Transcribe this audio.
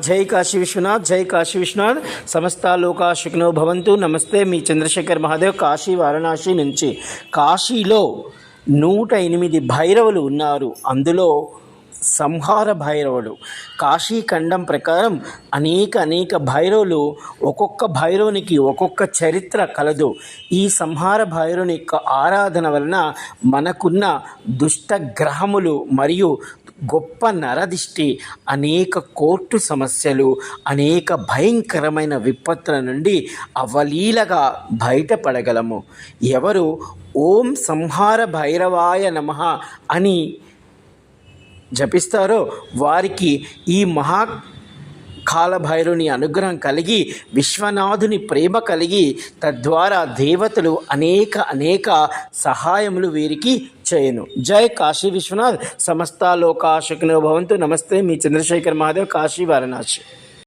జై కాశీ విశ్వనాథ్ జై కాశీ విశ్వనాథ్. సమస్త లోకా శుక్నో భవంతు. నమస్తే మీ చంద్రశేఖర్ మహాదేవ్ కాశీ వారణాసి నుంచి. కాశీలో నూట ఎనిమిది భైరవులు ఉన్నారు. అందులో సంహార భైరవుడు కాశీ ఖండం ప్రకారం అనేక అనేక భైరవులు ఒక్కొక్క భైరవునికి ఒక్కొక్క చరిత్ర కలదు. ఈ సంహార భైరవుని యొక్క ఆరాధన వలన మనకున్న దుష్ట గ్రహములు మరియు గొప్ప నరదిష్టి అనేక కోర్టు సమస్యలు అనేక భయంకరమైన విపత్తుల నుండి అవలీలగా బయటపడగలము. ఎవరు? ఓం సంహార భైరవాయ నమః అని జపిస్తారో వారికి ఈ మహా కాలభైరుని అనుగ్రహం కలిగి విశ్వనాథుని ప్రేమ కలిగి తద్వారా దేవతలు అనేక అనేక సహాయములు వీరికి చేయను. జై కాశీ విశ్వనాథ్. సమస్త లోకాశకునో భవంతు. నమస్తే మీ చంద్రశేఖర్ మహాదేవ్. కాశీ వారణాసి.